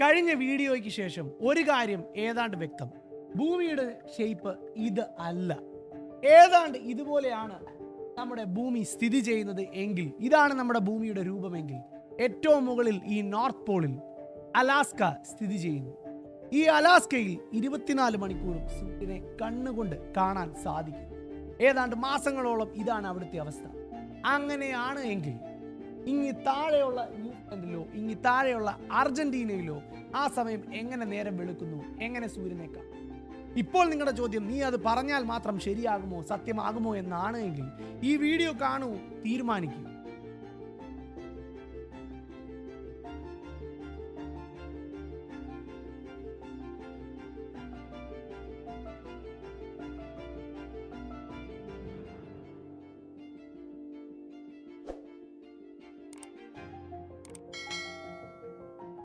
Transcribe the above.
കഴിഞ്ഞ വീഡിയോയ്ക്ക് ശേഷം ഒരു കാര്യം ഏതാണ്ട് വ്യക്തം. ഭൂമിയുടെ ഷേപ്പ് ഇത് അല്ല. ഏതാണ്ട് ഇതുപോലെയാണ് നമ്മുടെ ഭൂമി സ്ഥിതി ചെയ്യുന്നത് എങ്കിൽ ഇതാണ് നമ്മുടെ ഭൂമിയുടെ രൂപമെങ്കിൽ. ഏറ്റവും മുകളിൽ ഈ നോർത്ത് പോളിൽ അലാസ്ക സ്ഥിതി ചെയ്യുന്നു. ഈ അലാസ്കയിൽ ഇരുപത്തിനാല് മണിക്കൂറും സൂര്യനെ കണ്ണുകൊണ്ട് കാണാൻ സാധിക്കും ഏതാണ്ട് മാസങ്ങളോളം ഇതാണ് അവിടുത്തെ അവസ്ഥ. അങ്ങനെയാണ് എങ്കിൽ ഇങ്ങി താഴെയുള്ള ന്യൂസിലൻഡിലോ ഇങ്ങി താഴെയുള്ള അർജന്റീനയിലോ ആ സമയം എങ്ങനെ നേരം വെളുക്കുന്നു എങ്ങനെ സൂര്യനെ കാണും? ഇപ്പോൾ നിങ്ങളുടെ ചോദ്യം നീ അത് പറഞ്ഞാൽ മാത്രം ശരിയാകുമോ സത്യമാകുമോ എന്നാണ് എങ്കിൽ ഈ വീഡിയോ കാണൂ തീരുമാനിക്കൂ.